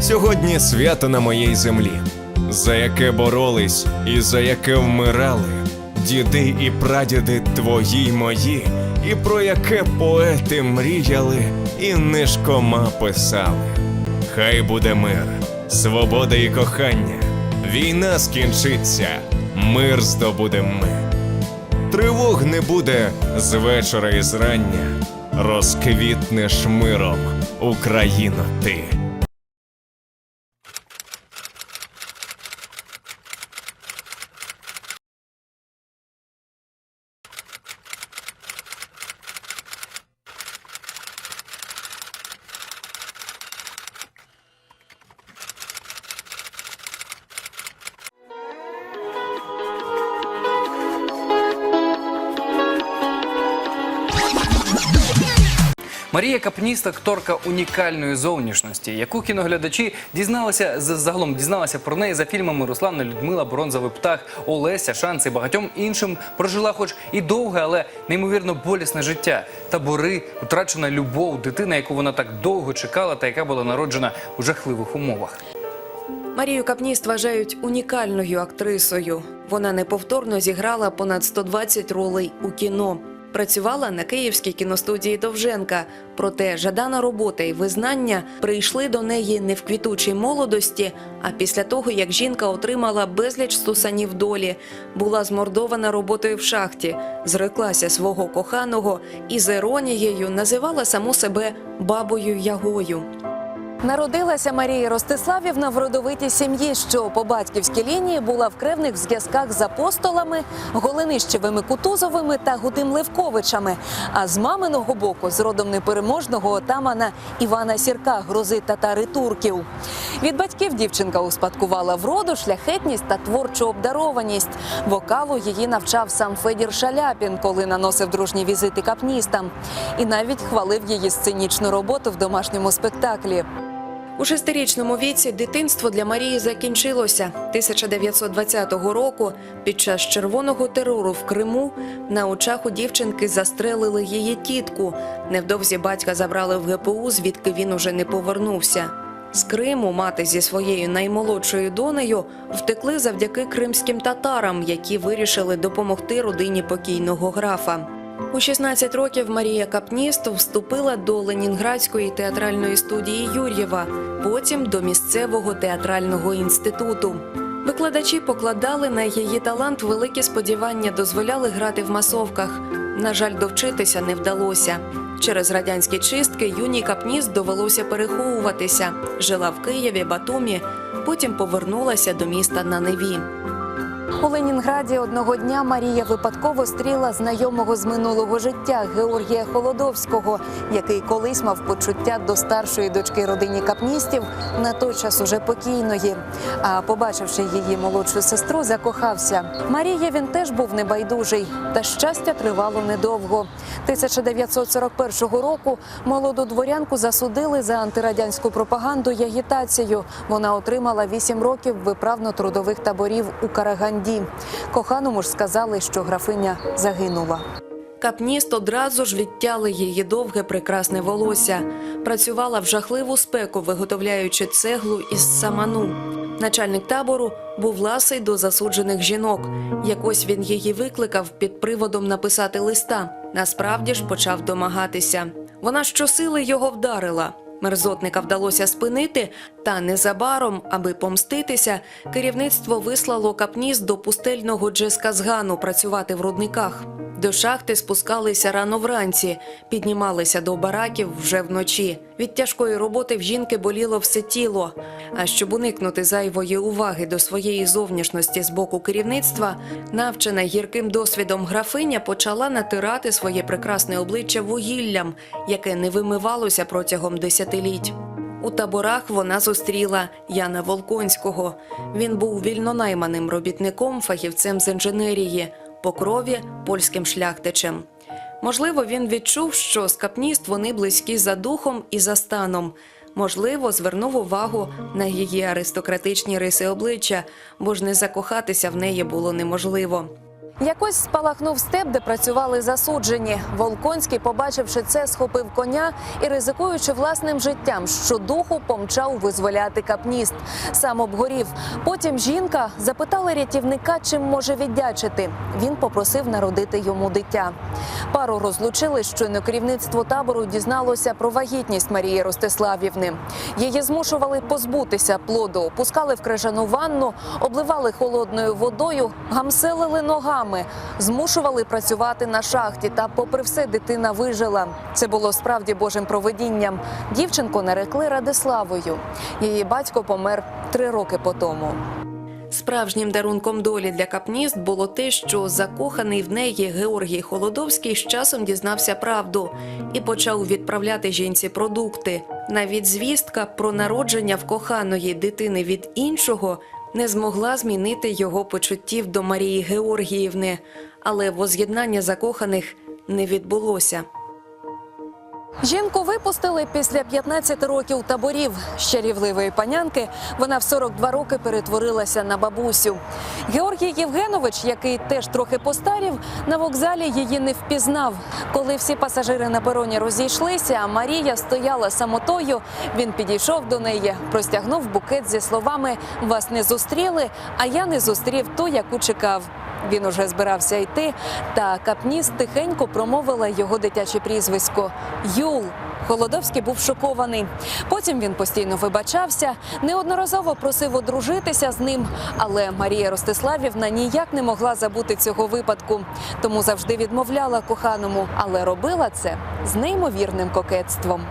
Сьогодні свято на моїй землі, за яке боролись і за яке вмирали діди і прадіди твої й мої, і про яке поети мріяли і нишкома писали. Хай буде мир, свобода і кохання. Війна скінчиться, мир здобудем ми. Тривог не буде з вечора і зрання. Розквітнеш миром, Україно ти. Марія Капніст акторка унікальної зовнішності, яку кіноглядачі дізналися загалом дізналися про неї за фільмами Руслана Людмила, Бронзовий птах, Олеся, Шанс і багатьом іншим. Прожила, хоч і довге, але неймовірно болісне життя. Табори, втрачена любов, дитина, яку вона так довго чекала, та яка була народжена у жахливих умовах. Марію Капніст вважають унікальною актрисою. Вона неповторно зіграла понад 120 ролей у кіно. Працювала на київській кіностудії Довженка. Проте жадана робота і визнання прийшли до неї не в квітучій молодості, а після того, як жінка отримала безліч стусанів долі, була змордована роботою в шахті, зреклася свого коханого і з іронією називала саму себе бабою Ягою. Народилася Марія Ростиславівна в родовитій сім'ї, що по батьківській лінії була в кревних зв'язках з апостолами, Голинищевими Кутузовими та Гудим Левковичами. А з маминого боку з родом непереможного отамана Івана Сірка, грози татари турків. Від батьків дівчинка успадкувала вроду, шляхетність та творчу обдарованість. Вокалу її навчав сам Федір Шаляпін, коли наносив дружні візити капністам. І навіть хвалив її сценічну роботу в домашньому спектаклі. У шестирічному віці дитинство для Марії закінчилося 1920 року. Під час червоного терору в Криму на очах у дівчинки застрелили її тітку. Невдовзі батька забрали в ГПУ, звідки він уже не повернувся. З Криму мати зі своєю наймолодшою донею втекли завдяки кримським татарам, які вирішили допомогти родині покійного графа. У 16 років Марія Капніст вступила до Ленінградської театральної студії Юр'єва, потім до місцевого театрального інституту. Викладачі покладали на її талант великі сподівання, дозволяли грати в масовках. На жаль, довчитися не вдалося. Через радянські чистки юній Капніст довелося переховуватися. Жила в Києві, Батумі, потім повернулася до міста на Неві. У Ленінграді одного дня Марія випадково стріла знайомого з минулого життя Георгія Холодовського, який колись мав почуття до старшої дочки родині капністів, на той час уже покійної. А побачивши її молодшу сестру, закохався. Марія він теж був небайдужий, та щастя тривало недовго. 1941 року молоду дворянку засудили за антирадянську пропаганду і агітацію. Вона отримала 8 років виправно-трудових таборів у Караганді. Коханому ж сказали, що графиня загинула. Капніст одразу ж відтяли її довге прекрасне волосся. Працювала в жахливу спеку, виготовляючи цеглу із саману. Начальник табору був ласий до засуджених жінок. Якось він її викликав під приводом написати листа. Насправді ж почав домагатися. Вона щосили його вдарила. Мерзотника вдалося спинити, та незабаром, аби помститися, керівництво вислало капніс до пустельного Джесказгану працювати в рудниках. До шахти спускалися рано вранці, піднімалися до бараків вже вночі. Від тяжкої роботи в жінки боліло все тіло. А щоб уникнути зайвої уваги до своєї зовнішності з боку керівництва, навчена гірким досвідом графиня почала натирати своє прекрасне обличчя вугіллям, яке не вимивалося протягом десятиліть. У таборах вона зустріла Яна Волконського. Він був вільнонайманим робітником, фахівцем з інженерії, по крові польським шляхтичем. Можливо, він відчув, що скапніст вони близькі за духом і за станом. Можливо, звернув увагу на її аристократичні риси обличчя, бо ж не закохатися в неї було неможливо. Якось спалахнув степ, де працювали засуджені. Волконський, побачивши це, схопив коня і, ризикуючи власним життям, щодуху помчав визволяти капніст. Сам обгорів. Потім жінка запитала рятівника, чим може віддячити. Він попросив народити йому дитя. Пару розлучили, щойно керівництво табору дізналося про вагітність Марії Ростиславівни. Її змушували позбутися плоду, опускали в крижану ванну, обливали холодною водою, гамселили ногами, змушували працювати на шахті. Та, попри все, дитина вижила. Це було справді Божим провидінням. Дівчинку нарекли Радиславою. Її батько помер три роки по тому. Справжнім дарунком долі для Капніст було те, що закоханий в неї Георгій Холодовський з часом дізнався правду і почав відправляти жінці продукти. Навіть звістка про народження в коханої дитини від іншого не змогла змінити його почуттів до Марії Георгіївни, але воз'єднання закоханих не відбулося. Жінку випустили після 15 років таборів. З чарівливої панянки вона в 42 роки перетворилася на бабусю. Георгій Євгенович, який теж трохи постарів, на вокзалі її не впізнав. Коли всі пасажири на пероні розійшлися, а Марія стояла самотою. Він підійшов до неї, простягнув букет зі словами Вас не зустріли, а я не зустрів ту, яку чекав. Він уже збирався йти, та капніс тихенько промовила його дитяче прізвисько Юл. Холодовський був шокований. Потім він постійно вибачався, неодноразово просив одружитися з ним. Але Марія Ростиславівна ніяк не могла забути цього випадку, тому завжди відмовляла коханому, але робила це з неймовірним кокетством.